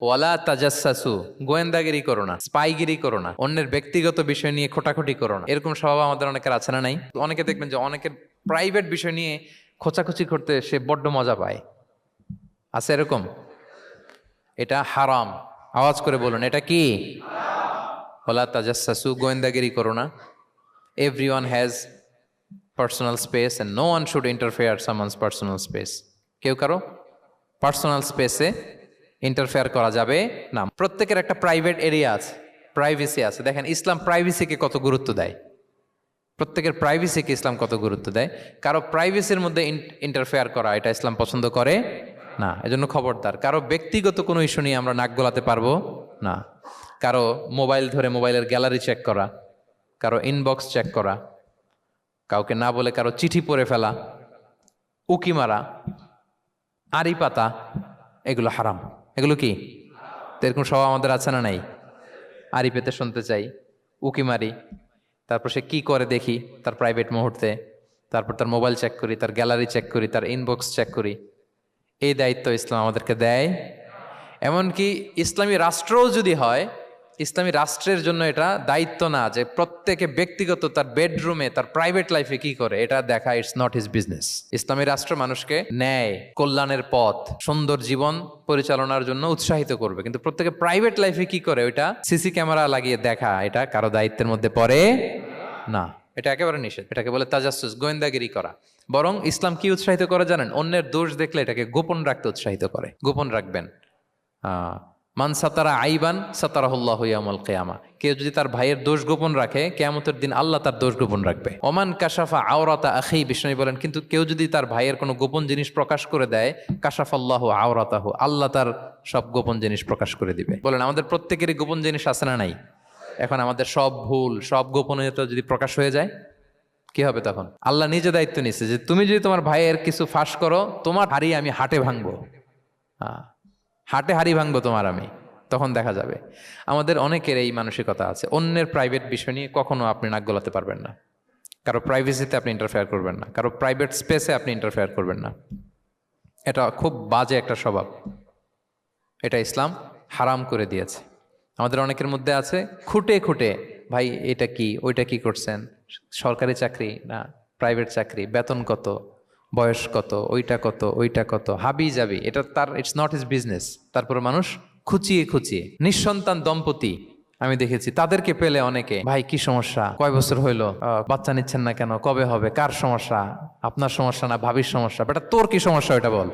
ওয়ালা তাজাসু গোয়েন্দাগিরি করো না, স্পাইগিরি করো না, অন্যের ব্যক্তিগত বিষয় নিয়ে খোটাখুটি করো না। এরকম স্বভাব আমাদের অনেকের আছে না নাই? অনেকে দেখবেন যে অনেকের প্রাইভেট বিষয় নিয়ে খোঁচাখুচি করতে সে বড্ড মজা পায়। আছে এরকম? এটা হারাম। আওয়াজ করে বলুন, এটা কি? ওলা তাজাসু গোয়েন্দাগিরি করো না। Everyone has personal space and no one should interfere summons personal space কেউ কারও? পার্সোনাল স্পেসে ইন্টারফেয়ার করা যাবে না। প্রত্যেকের একটা প্রাইভেট এরিয়া আছে প্রাইভেসি আছে। দেখেন, ইসলাম প্রাইভেসিকে কত গুরুত্ব দেয়? প্রত্যেকের প্রাইভেসিকে ইসলাম কত গুরুত্ব দেয়? কারও প্রাইভেসির মধ্যে ইন্টারফেয়ার করা, এটা ইসলাম পছন্দ করে? না, এজন্য খবরদার। কারও ব্যক্তিগত কোনো ইস্যু নিয়ে আমরা নাক গোলাতে পারব? না। কারও মোবাইল ধরে মোবাইলের গ্যালারি চেক করা, কারও ইনবক্স চেক করা, কাউকে না বলে কারও চিঠি পড়ে ফেলা, উকি মারা, আড়ি পাতা, এগুলো হারাম। এগুলো কি? তো এরকম সব আমাদের আছে না নাই? আরি পেতে শুনতে চাই। উকি মারি। তারপর সে কি করে দেখি? তার প্রাইভেট মুহূর্তে। তারপর তার মোবাইল চেক করি, তার গ্যালারি চেক করি, তার ইনবক্স চেক করি। এই দায়িত্ব ইসলাম আমাদেরকে দেয়। এমনকি ইসলামী রাষ্ট্রও যদি হয় ইসলামী রাষ্ট্রের জন্য এটা দায়িত্ব না যে প্রত্যেকে ব্যক্তিগত তার বেডরুমে তার প্রাইভেট লাইফে কি করে। এটা দেখা ইটস নট হিজ বিজনেস ইসলামী রাষ্ট্র মানুষকে ন্যায়, কল্যাণের পথ, সুন্দর জীবন পরিচালনার জন্য উৎসাহিত করবে। কিন্তু প্রত্যেকে প্রাইভেট লাইফে কি করে? ওইটা সিসি ক্যামেরা লাগিয়ে দেখা। এটা কারও দায়িত্বের মধ্যে পড়ে না। এটা একেবারে নিষেধ। এটাকে বলে তাজাসুস, গোয়েন্দাগিরি করা। বরং ইসলাম কি উৎসাহিত করে জানেন? অন্যের দোষ দেখলে এটাকে গোপন রাখতে উৎসাহিত করে। গোপন রাখবেন। মান সাতারা আইবান সাতারাহুল্লাহ ইয়ামল কেয়ামা। কেউ যদি তার ভাইয়ের দোষ গোপন রাখে, কেয়ামতের দিন আল্লাহ তার দোষ গোপন রাখবে। ওমান কাশাফা আওরাতা আখেই বিষ্ণু বলেন, কিন্তু কেউ যদি তার ভাইয়ের কোনো গোপন জিনিস প্রকাশ করে দেয়, কাশাফাল্লাহ আওরাতাহ, আল্লাহ তার সব গোপন জিনিস প্রকাশ করে দিবে। বলেন, আমাদের প্রত্যেকেরই গোপন জিনিস আছে না নাই? এখন আমাদের সব ভুল, সব গোপনীয়তা যদি প্রকাশ হয়ে যায়, কি হবে তখন? আল্লাহ নিজে দায়িত্ব নিচ্ছে যে, তুমি যদি তোমার ভাইয়ের কিছু ফাঁস করো, তোমার হাড়ি আমি হাটে ভাঙবো। হ্যাঁ। হাটে হাড়ি ভাঙবো তোমার আমি, তখন দেখা যাবে। আমাদের অনেকের এই মানসিকতা আছে। অন্যের প্রাইভেট বিষয় নিয়ে কখনো আপনি নাক গলাতে পারবেন না। কারও প্রাইভেসিতে আপনি ইন্টারফেয়ার করবেন না। কারও প্রাইভেট স্পেসে আপনি ইন্টারফেয়ার করবেন না। এটা খুব বাজে একটা স্বভাব। এটা ইসলাম হারাম করে দিয়েছে। আমাদের অনেকের মধ্যে আছে, খুঁটে খুঁটে, ভাই, এটা কি? ওইটা কি করছেন? সরকারি চাকরি না প্রাইভেট চাকরি? বেতন কত? বয়স কত, ওইটা কত ওইটা কত, হাবি যাবি, এটা তার ইটস নট ইস বিজনেস তারপর মানুষ খুচিয়ে খুচিয়ে, নিঃসন্তান দম্পতি, আমি দেখেছি, তাদেরকে পেলে অনেকে, ভাই, কি সমস্যা? কয় বছর হইল? বাচ্চা নিচ্ছেন না কেন? কবে হবে? কার সমস্যা? আপনার সমস্যা না, ভাবির সমস্যা? বেটা, তোর কি সমস্যা, ওইটা বল।